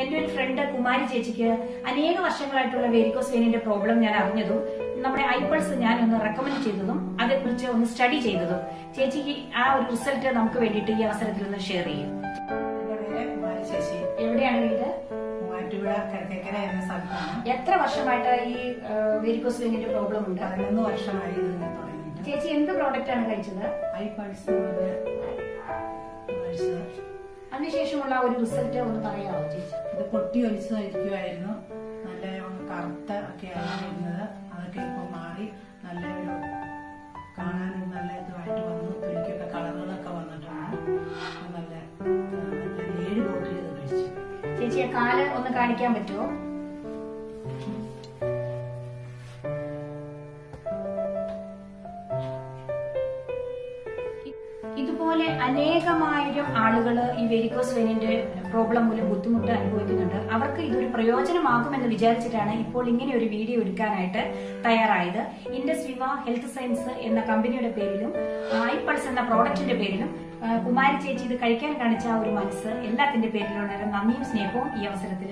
എന്റെ ഒരു ഫ്രണ്ട് കുമാരി ചേച്ചിക്ക് അനേക വർഷങ്ങളായിട്ടുള്ള വേരിക്കോസ് വെയിനിന്റെ പ്രോബ്ലം ഞാൻ അറിഞ്ഞതും നമ്മുടെ ഐപ്പൾസ് ഞാൻ ഒന്ന് റെക്കമെൻഡ് ചെയ്തതും അതേക്കുറിച്ച് ഒന്ന് സ്റ്റഡി ചെയ്തതും. ചേച്ചിക്ക് ആ ഒരു റിസൾട്ട് നമുക്ക് വേണ്ടിയിട്ട് ഈ അവസരത്തിൽ ഒന്ന് ഷെയർ ചെയ്യും. എവിടെയാണ് വീട്? എത്ര വർഷമായിട്ട് ഈ വേരിക്കോസ് വെയിനിന്റെ പ്രോബ്ലം ഉണ്ട്? പതിനൊന്ന് വർഷമായി ചേച്ചി എന്ത് പ്രോഡക്റ്റ് ആണ് കഴിച്ചത്? I pulse. അതിനുശേഷമുള്ള ഒരു റിസൾട്ട് ഒന്ന് പറയാമോ ചേച്ചി ഇത് പൊട്ടി ഒലിച്ചതായിരിക്കുമായിരുന്നു നല്ല കറുത്ത ഒക്കെ ആയിരുന്നത് അതൊക്കെ ഇപ്പൊ മാറി നല്ല ഒരു കാണാനും നല്ല ഇതുമായിട്ട് വന്നു. തുണിക്കൊക്കെ കളറുകളൊക്കെ വന്നിട്ടുണ്ട്. നല്ല ഏഴ് ബോട്ടിൽ ഇത് കഴിച്ചു. ചേച്ചിയെ കാൽ ഒന്ന് കാണിക്കാൻ പറ്റുമോ? ഇതുപോലെ അനേകമായിരം ആളുകൾ ഈ വെരിക്കോസ് പ്രോബ്ലം മൂലം ബുദ്ധിമുട്ട് അനുഭവിക്കുന്നുണ്ട്. അവർക്ക് ഇതൊരു പ്രയോജനമാകുമെന്ന് വിചാരിച്ചിട്ടാണ് ഇപ്പോൾ ഇങ്ങനെ ഒരു വീഡിയോ എടുക്കാനായിട്ട് തയ്യാറായത്. ഇൻഡസ് വിവ ഹെൽത്ത് സയൻസ് എന്ന കമ്പനിയുടെ പേരിലും ഐപ്പൾസ് എന്ന പ്രോഡക്റ്റിന്റെ പേരിലും കുമാരി ചേച്ചി ഇത് കഴിക്കാൻ കാണിച്ച ഒരു മനസ്സ് എല്ലാത്തിന്റെ പേരിലുള്ള നന്ദിയും സ്നേഹവും ഈ അവസരത്തിൽ